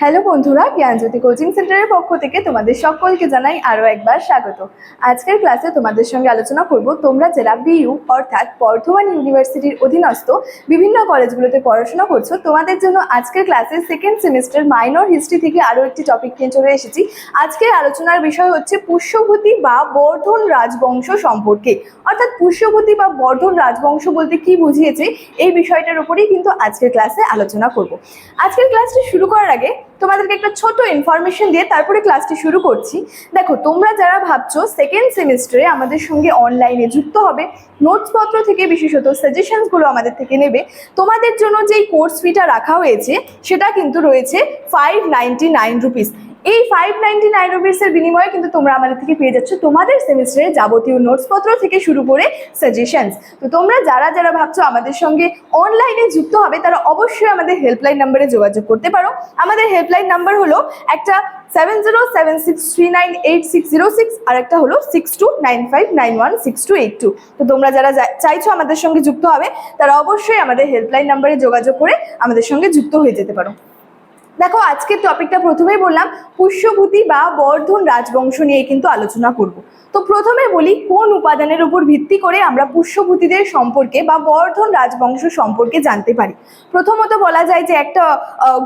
Hello বন্ধুরা, জ্ঞানজ্যোতি coaching সেন্টারের পক্ষ থেকে তোমাদের সকলকে জানাই আরও একবার স্বাগত। আজকের ক্লাসে তোমাদের সঙ্গে আলোচনা করব, তোমরা যারা বিইউ অর্থাৎ বর্ধমান ইউনিভার্সিটির অধীনস্থ বিভিন্ন কলেজগুলোতে পড়াশোনা করছ, তোমাদের জন্য আজকের ক্লাসে সেকেন্ড সেমিস্টার মাইনর হিস্ট্রি থেকে আরও একটি টপিক নিয়ে চলে এসেছি। আজকের আলোচনার বিষয় হচ্ছে পুষ্যভূতি বা বর্ধন রাজবংশ সম্পর্কে। অর্থাৎ পুষ্যভূতি বা বর্ধন রাজবংশ বলতে কি বুঝিয়েছে, এই বিষয়টার উপরেই কিন্তু আজকের ক্লাসে আলোচনা করব। আজকের ক্লাসটি শুরু করার আগে তোমাদেরকে একটা ছোট ইনফরমেশন দিয়ে তারপরে ক্লাসটি শুরু করছি। দেখো, তোমরা যারা ভাবছ সেকেন্ড সেমিস্টারে আমাদের সঙ্গে অনলাইনে যুক্ত হবে নোটসপত্র থেকে বিশেষত সাজেশনসগুলো আমাদের থেকে নেবে, তোমাদের জন্য যেই কোর্স ফিটা রাখা হয়েছে, সেটা কিন্তু রয়েছে ফাইভ নাইনটি নাইন রুপিস এই ফাইভ নাইনটি নাইন রুপিসের বিনিময়ে কিন্তু তোমরা আমাদের থেকে পেয়ে যাচ্ছ তোমাদের সেমিস্টারে যাবতীয় নোটসপত্র থেকে শুরু করে সাজেশনস তো তোমরা যারা যারা ভাবছ আমাদের সঙ্গে অনলাইনে যুক্ত হবে, তারা অবশ্যই আমাদের হেল্পলাইন নাম্বারে যোগাযোগ করতে পারো। আমাদের হেল্পলাইন নাম্বার হলো একটা seven zero seven six three nine eight six zero six আর একটা হলো six two nine five nine one six two eight two তো তোমরা যারা চাইছো আমাদের সঙ্গে যুক্ত হবে, তারা অবশ্যই আমাদের হেল্পলাইন নাম্বারে যোগাযোগ করে আমাদের সঙ্গে যুক্ত হয়ে যেতে পারো। দেখো, আজকের টপিকটা প্রথমেই বললাম, পুষ্যভূতি বা বর্ধন রাজবংশ নিয়ে কিন্তু আলোচনা করব। তো প্রথমে বলি, কোন উপাদানের উপর ভিত্তি করে আমরা পুষ্যভূতিদের সম্পর্কে বা বর্ধন রাজবংশ সম্পর্কে জানতে পারি? প্রথমত বলা যায় যে একটা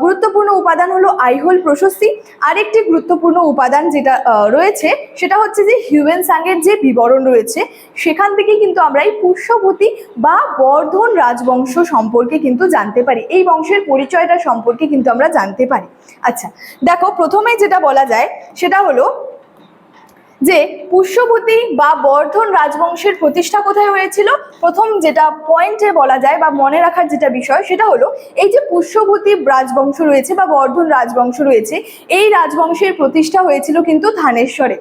গুরুত্বপূর্ণ উপাদান হলো আইহোল প্রশস্তি। আরেকটি গুরুত্বপূর্ণ উপাদান যেটা রয়েছে, সেটা হচ্ছে যে হিউম্যান সাঙ্গের যে বিবরণ রয়েছে, সেখান থেকে কিন্তু আমরা এই পুষ্যভূতি বা বর্ধন রাজবংশ সম্পর্কে কিন্তু জানতে পারি। এই বংশের পরিচয়টা সম্পর্কে কিন্তু আমরা জানতে পারি। আচ্ছা দেখো প্রথমে যেটা বলা যায় সেটা হলো যে পুষ্যভূতি বা বর্ধন রাজবংশের প্রতিষ্ঠা কোথায় হয়েছিল? প্রথম যেটা পয়েন্টে বলা যায় বা মনে রাখার যেটা বিষয় সেটা হলো এই যে পুষ্যভূতি রাজবংশ রয়েছে বা বর্ধন রাজবংশ রয়েছে, এই রাজবংশের প্রতিষ্ঠা হয়েছিল কিন্তু থানেশ্বরে।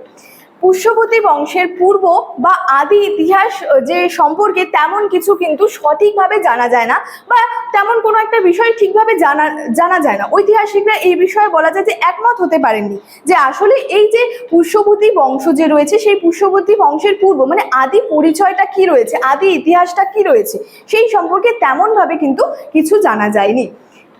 পুষ্যভূতি বংশের পূর্ব বা আদি ইতিহাস যে সম্পর্কে তেমন কিছু কিন্তু সঠিকভাবে জানা যায় না বা তেমন কোনো একটা বিষয় ঠিকভাবে জানা জানা যায় না। ঐতিহাসিকরা এই বিষয়ে বলা যায় যে একমত হতে পারেননি যে আসলে এই যে পুষ্যভূতি বংশ যে রয়েছে, সেই পুষ্যভূতি বংশের পূর্ব মানে আদি পরিচয়টা কি রয়েছে, আদি ইতিহাসটা কি রয়েছে, সেই সম্পর্কে তেমনভাবে কিন্তু কিছু জানা যায়নি।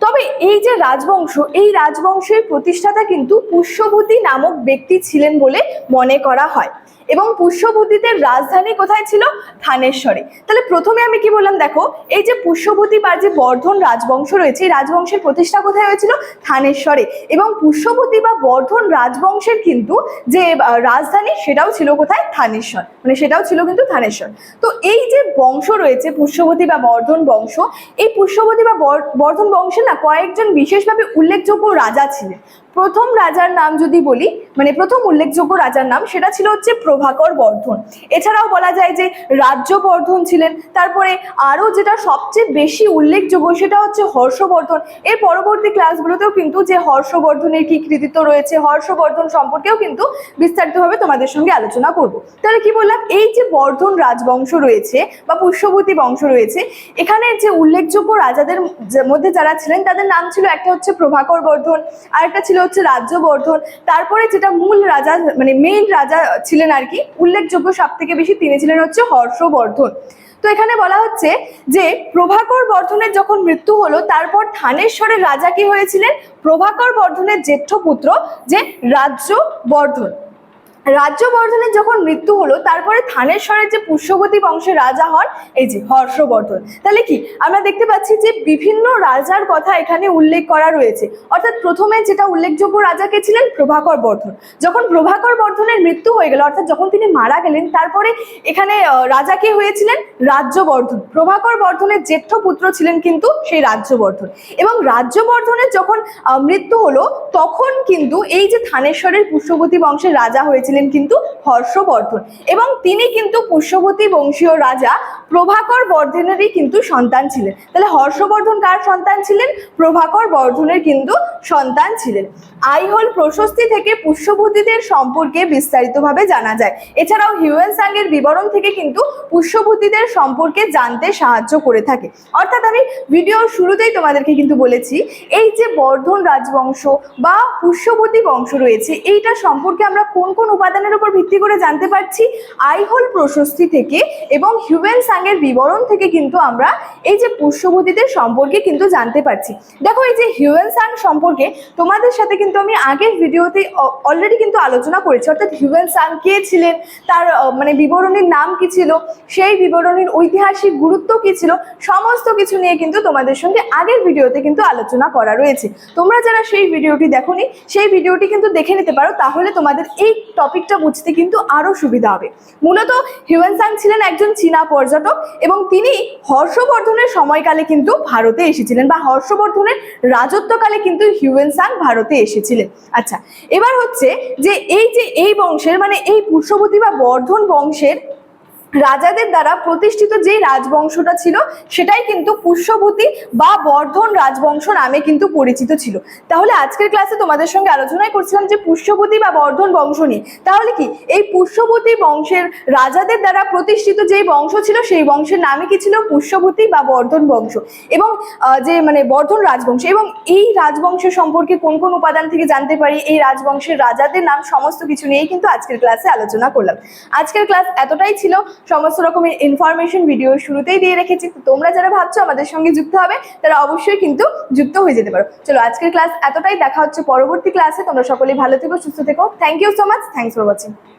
তবে এই যে রাজবংশ, এই রাজবংশের প্রতিষ্ঠাতা কিন্তু পুষ্যভূতি নামক ব্যক্তি ছিলেন বলে মনে করা হয়। এবং পুষ্যভূতিদের রাজধানী কোথায় ছিল? থানেশ্বরে। তাহলে প্রথমে আমি কি বললাম, দেখো, এই যে পুষ্যভূতি বা যে বর্ধন রাজবংশ রয়েছে, এই রাজবংশের প্রতিষ্ঠা কোথায় হয়েছিল? থানেশ্বরে। এবং পুষ্যভূতি বা বর্ধন রাজবংশের কিন্তু যে রাজধানী, সেটাও ছিল কোথায়? থানেশ্বর। মানে সেটাও ছিল কিন্তু থানেশ্বর। তো এই যে বংশ রয়েছে পুষ্যভূতি বা বর্ধন বংশ, এই পুষ্যভূতি বা বর- বর্ধন বংশে না কয়েকজন বিশেষভাবে উল্লেখযোগ্য রাজা ছিলেন। প্রথম রাজার নাম যদি বলি মানে প্রথম উল্লেখযোগ্য রাজার নাম, সেটা ছিল হচ্ছে প্রভাকর বর্ধন। এছাড়াও বলা যায় যে রাজ্য বর্ধন ছিলেন। তারপরে আরও যেটা সবচেয়ে বেশি উল্লেখযোগ্য সেটা হচ্ছে হর্ষবর্ধন। এর পরবর্তী ক্লাসগুলোতেও কিন্তু যে হর্ষবর্ধনের কি কৃতিত্ব রয়েছে, হর্ষবর্ধন সম্পর্কেও কিন্তু বিস্তারিতভাবে তোমাদের সঙ্গে আলোচনা করব। তাহলে কি বললাম? এই যে বর্ধন রাজবংশ রয়েছে বা পুষ্যভূতি বংশ রয়েছে, এখানে যে উল্লেখযোগ্য রাজাদের মধ্যে যারা ছিলেন, তাদের নাম ছিল একটা হচ্ছে প্রভাকর বর্ধন, আর একটা ছিল হচ্ছে রাজ্যবর্ধন তারপরে যেটা মূল রাজা মানে মেইন রাজা ছিলেন আর কি? উল্লেখযোগ্য সব থেকে বেশি তিনি ছিলেন হচ্ছে হর্ষবর্ধন। তো এখানে বলা হচ্ছে যে, প্রভাকর বর্ধনের যখন মৃত্যু হলো, তারপর থানেশ্বরের রাজা কি হয়েছিলেন? প্রভাকর বর্ধনের জ্যেষ্ঠ পুত্র যে রাজ্য বর্ধন রাজ্যবর্ধনের যখন মৃত্যু হলো, তারপরে থানেশ্বরের যে পুষ্যবতী বংশের রাজা হন, এই যে হর্ষবর্ধন, তাহলে কি? আমরা দেখতে পাচ্ছি যে বিভিন্ন রাজার কথা এখানে উল্লেখ করা রয়েছে। অর্থাৎ প্রথমে যেটা উল্লেখযোগ্য রাজা কে ছিলেন? প্রভাকর বর্ধন। যখন প্রভাকর বর্ধনের মৃত্যু হয়ে গেল, অর্থাৎ যখন তিনি মারা গেলেন, তারপরে এখানে রাজা কে হয়েছিলেন? রাজ্যবর্ধন। প্রভাকর বর্ধনের জ্যেষ্ঠ পুত্র ছিলেন কিন্তু সেই রাজ্যবর্ধন। এবং রাজ্যবর্ধনের যখন মৃত্যু হলো, তখন কিন্তু এই যে থানেশ্বরের পুষ্যবতী বংশের রাজা হয়েছিলেন কিন্তু হর্ষবর্ধন। এবং তিনি কিন্তু পুষ্যবতী বংশীয় রাজা প্রভাকর বর্ধনেরই কিন্তু সন্তান ছিলেন। তাহলে হর্ষবর্ধন কার সন্তান ছিলেন? প্রভাকর বর্ধনের কিন্তু সন্তান ছিলেন। আইহোল প্রশস্তি থেকে পুষ্যভূতিদের সম্পর্কে বিস্তারিতভাবে জানা যায়। এছাড়াও হিউয়েন সাংয়ের বিবরণ থেকে কিন্তু পুষ্যভূতিদের সম্পর্কে জানতে সাহায্য করে থাকে। অর্থাৎ আমি ভিডিওর শুরুতেই তোমাদেরকে কিন্তু বলেছি, এই যে বর্ধন রাজবংশ বা পুষ্যবতী বংশ রয়েছে, এইটা সম্পর্কে আমরা কোন কোন উপাদানের উপর ভিত্তি করে জানতে পারছি আইহোল প্রশস্তি থেকে এবং হিউম্যান সাংয়ের বিবরণ থেকে কিন্তু আমরা এই যে পুষ্যভূতিদের সম্পর্কে কিন্তু জানতে পারছি। দেখো এই যে হিউম্যান সাং সম্পর্কে তোমাদের সাথে কিন্তু আমি আগের ভিডিওতে অলরেডি কিন্তু আলোচনা করেছি। অর্থাৎ হিউম্যান সাং কে ছিলেন? তার মানে বিবরণীর নাম কি ছিল? সেই বিবরণীর ঐতিহাসিক গুরুত্ব কি ছিল? সমস্ত কিছু নিয়ে কিন্তু তোমাদের সঙ্গে আগের ভিডিওতে কিন্তু আলোচনা করা রয়েছে। তোমরা যারা সেই ভিডিওটি দেখোনি, সেই ভিডিওটি কিন্তু দেখে নিতে পারো। তাহলে তোমাদের এই টপিকটা বুঝতে কিন্তু আরও সুবিধা হবে। মূলত হিউয়েন সাং ছিলেন একজন চীনা পর্যটক এবং তিনি হর্ষবর্ধনের সময়কালে কিন্তু ভারতে এসেছিলেন বা হর্ষবর্ধনের রাজত্বকালে কিন্তু হিউয়েন সাং ভারতে এসেছিলেন। আচ্ছা এবার হচ্ছে যে এই যে এই বংশের মানে এই পুষ্যবতী বা বর্ধন বংশের রাজাদের দ্বারা প্রতিষ্ঠিত যে রাজবংশটা ছিল, সেটাই কিন্তু পুষ্যভূতি বা বর্ধন রাজবংশ নামে কিন্তু পরিচিত ছিল। তাহলে আজকের ক্লাসে তোমাদের সঙ্গে আলোচনাই করছিলাম যে পুষ্যভূতি বা বর্ধন বংশ নিয়ে। তাহলে কি, এই পুষ্যভূতি বংশের রাজাদের দ্বারা প্রতিষ্ঠিত যে বংশ ছিল, সেই বংশের নামে কি ছিল পুষ্যভূতি বা বর্ধন বংশ? এবং যে মানে বর্ধন রাজবংশ, এবং এই রাজবংশের সম্পর্কে কোন কোন উপাদান থেকে জানতে পারি, এই রাজবংশের রাজাদের নাম সমস্ত কিছু নিয়েই কিন্তু আজকের ক্লাসে আলোচনা করলাম। আজকের ক্লাস এতটাই ছিল। সমস্ত রকমের ইনফরমেশন ভিডিও শুরুতেই দিয়ে রেখেছি। তোমরা যারা ভাবছ আমাদের সঙ্গে যুক্ত হবে, তারা অবশ্যই কিন্তু যুক্ত হয়ে যেতে পারো। চলো, আজকের ক্লাস এতটাই। দেখা হচ্ছে পরবর্তী ক্লাসে তোমরা সকলেই ভালো থেকো, সুস্থ থেকো। Thank you so much thanks for watching